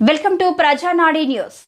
Welcome to ప్రజానాడి news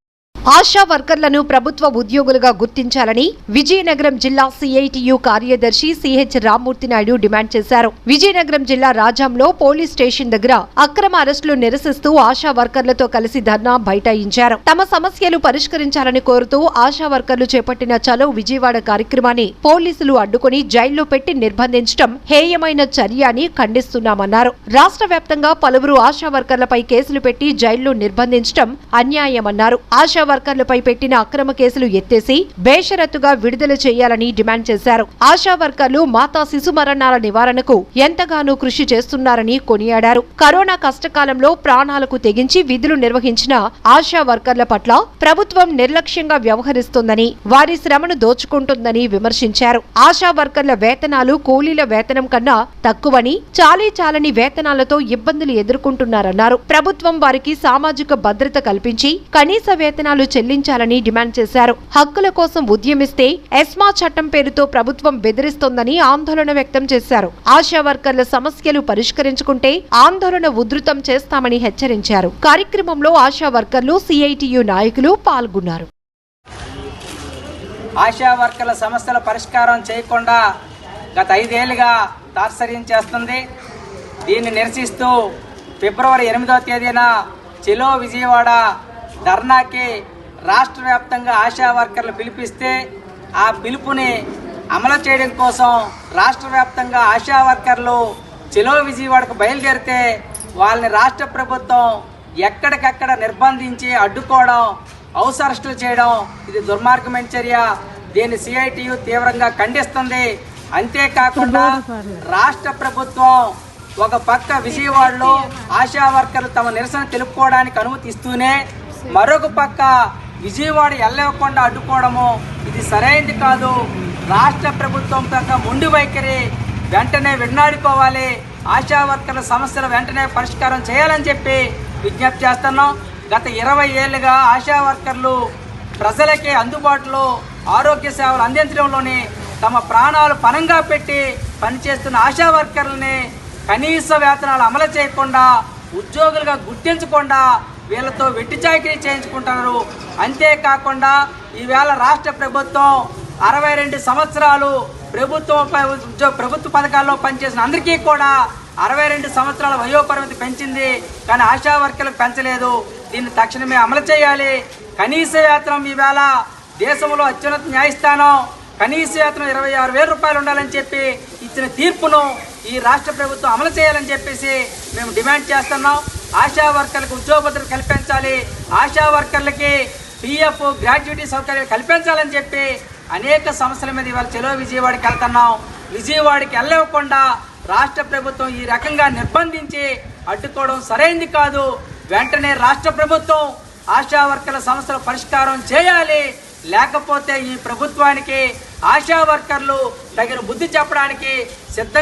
ASHA వర్కర్లను ప్రభుత్వ ఉద్యోగులుగా గుర్తించాలని విజయనగరం జిల్లా సిఐటియు కార్యదర్శి సిహెచ్ రామ్మూర్తి నాయుడు డిమాండ్ చేశారు. విజయనగరం జిల్లా రాజాంలో పోలీస్ స్టేషన్ దగ్గర అక్రమ అరెస్టులు నిరసిస్తూ ఆశా వర్కర్లతో కలిసి ధర్నా బైఠాయించారు. తమ సమస్యలు పరిష్కరించాలని కోరుతూ ఆశా వర్కర్లు చేపట్టిన చలో విజయవాడ కార్యక్రమాన్ని పోలీసులు అడ్డుకుని జైల్లో పెట్టి నిర్బంధించడం హేయమైన చర్య అని ఖండిస్తున్నామన్నారు. రాష్ట్ర వ్యాప్తంగా పలువురు ఆశా వర్కర్లపై కేసులు పెట్టి జైల్లో నిర్బంధించడం అన్యాయమన్నారు. ఆశా వర్కర్లపై పెట్టిన అక్రమ కేసులు ఎత్తేసి బేషరత్తుగా విడుదల చేయాలని డిమాండ్ చేశారు. ఆశా వర్కర్లు మాతా శిశు మరణాల నివారణకు ఎంతగానో కృషి చేస్తున్నారని కొనియాడారు. కరోనా కష్టకాలంలో ప్రాణాలకు తెగించి విధులు నిర్వహించిన ఆశా వర్కర్ల పట్ల ప్రభుత్వం నిర్లక్ష్యంగా వ్యవహరిస్తోందని వారి శ్రమను దోచుకుంటుందని విమర్శించారు. ఆశా వర్కర్ల వేతనాలు కూలీల వేతనం కన్నా తక్కువని చాలీ చాలని వేతనాలతో ఇబ్బందులు ఎదుర్కొంటున్నారన్నారు. ప్రభుత్వం వారికి సామాజిక భద్రత కల్పించి కనీస వేతనాలు చెల్లించాలని డిమాండ్ చేశారు. హక్కుల కోసం ఉద్యమిస్తే ఎస్మా చట్టం పేరుతో ప్రభుత్వం బెదిరిస్తోందని ఆందోళన వ్యక్తం చేశారు. ఆశా వర్కర్ల సమస్యలు పరిష్కరించుకుంటే ఆందోళన ఉధృతం చేస్తామని హెచ్చరించారు. కార్యక్రమంలో ఆశా వర్కర్లు సిఐటియు నాయకులు పాల్గొన్నారు. ఆశా వర్కర్ల సమస్యల పరిష్కారం చేయకుండా గత ఐదేళ్ళుగా తాత్సర్యం చేస్తుంది. దీన్ని నిరసిస్తూ ఫిబ్రవరి ఎనిమిదవ తేదీన చెలో విజయవాడ ధర్నాకి రాష్ట్ర వ్యాప్తంగా ఆశా వర్కర్లు పిలిపిస్తే ఆ పిలుపుని అమలు చేయడం కోసం రాష్ట్ర వ్యాప్తంగా ఆశా వర్కర్లు చెలో విజయవాడకు బయలుదేరితే వాళ్ళని రాష్ట్ర ప్రభుత్వం ఎక్కడికక్కడ నిర్బంధించి అడ్డుకోవడం హౌస్ అరెస్టులు చేయడం ఇది దుర్మార్గమైన చర్య. దీన్ని సిఐటియు తీవ్రంగా ఖండిస్తుంది. అంతేకాకుండా రాష్ట్ర ప్రభుత్వం ఒక పక్క విజయవాడలో ఆశా వర్కర్లు తమ నిరసన తెలుపుకోవడానికి అనుమతి ఇస్తూనే మరొక పక్క విజయవాడ ఎల్లవకుండా అడ్డుకోవడము ఇది సరైనది కాదు. రాష్ట్ర ప్రభుత్వం తగ్గ ముండి వైఖరి వెంటనే విన్నాడుకోవాలి ఆశా వర్కర్ల సమస్యలు వెంటనే పరిష్కారం చేయాలని చెప్పి విజ్ఞప్తి చేస్తున్నాం. గత ఇరవై ఏళ్ళుగా ఆశా వర్కర్లు ప్రజలకి అందుబాటులో ఆరోగ్య సేవలు అందించడంలోని తమ ప్రాణాలు పనంగా పెట్టి పనిచేస్తున్న ఆశా వర్కర్లని కనీస వేతనాలు అమలు చేయకుండా ఉద్యోగులుగా గుర్తించకుండా వీళ్ళతో వెట్టి చాకరీ చేయించుకుంటున్నారు అంతేకాకుండా ఈవేళ రాష్ట్ర ప్రభుత్వం అరవై రెండు సంవత్సరాలు ప్రభుత్వం ఉద్యోగ ప్రభుత్వ పథకాల్లో పనిచేసిన అందరికీ కూడా అరవై రెండు సంవత్సరాల వయోపరిమితి పెంచింది. కానీ ఆశా వర్కర్లకు పెంచలేదు. దీన్ని తక్షణమే అమలు చేయాలి. కనీస వేతనం ఈవేళ దేశంలో అత్యున్నత న్యాయస్థానం. కనీస వేతనం ఇరవై ఆరు వేల రూపాయలు ఉండాలని చెప్పి ఇచ్చిన తీర్పును ఈ రాష్ట్ర ప్రభుత్వం అమలు చేయాలని చెప్పేసి మేము డిమాండ్ చేస్తున్నాం. ఆశా వర్కర్లకు ఉద్యోగ భద్రత కల్పించాలి. ఆశా వర్కర్లకి పిఎఫ్ గ్రాడ్యుయేటీ సౌకర్యాలు కల్పించాలని చెప్పి అనేక సమస్యల మీద ఇవాళ చెలో విజయవాడకి వెళ్తున్నాం. విజయవాడకి వెళ్ళకుండా రాష్ట్ర ప్రభుత్వం ఈ రకంగా నిర్బంధించి అడ్డుకోవడం సరైంది కాదు. వెంటనే రాష్ట్ర ప్రభుత్వం ఆశా వర్కర్ల సమస్యల పరిష్కారం చేయాలి. లేకపోతే ఈ ప్రభుత్వానికి ఆశా వర్కర్లు తగిన బుద్ధి చెప్పడానికి సిద్ధంగా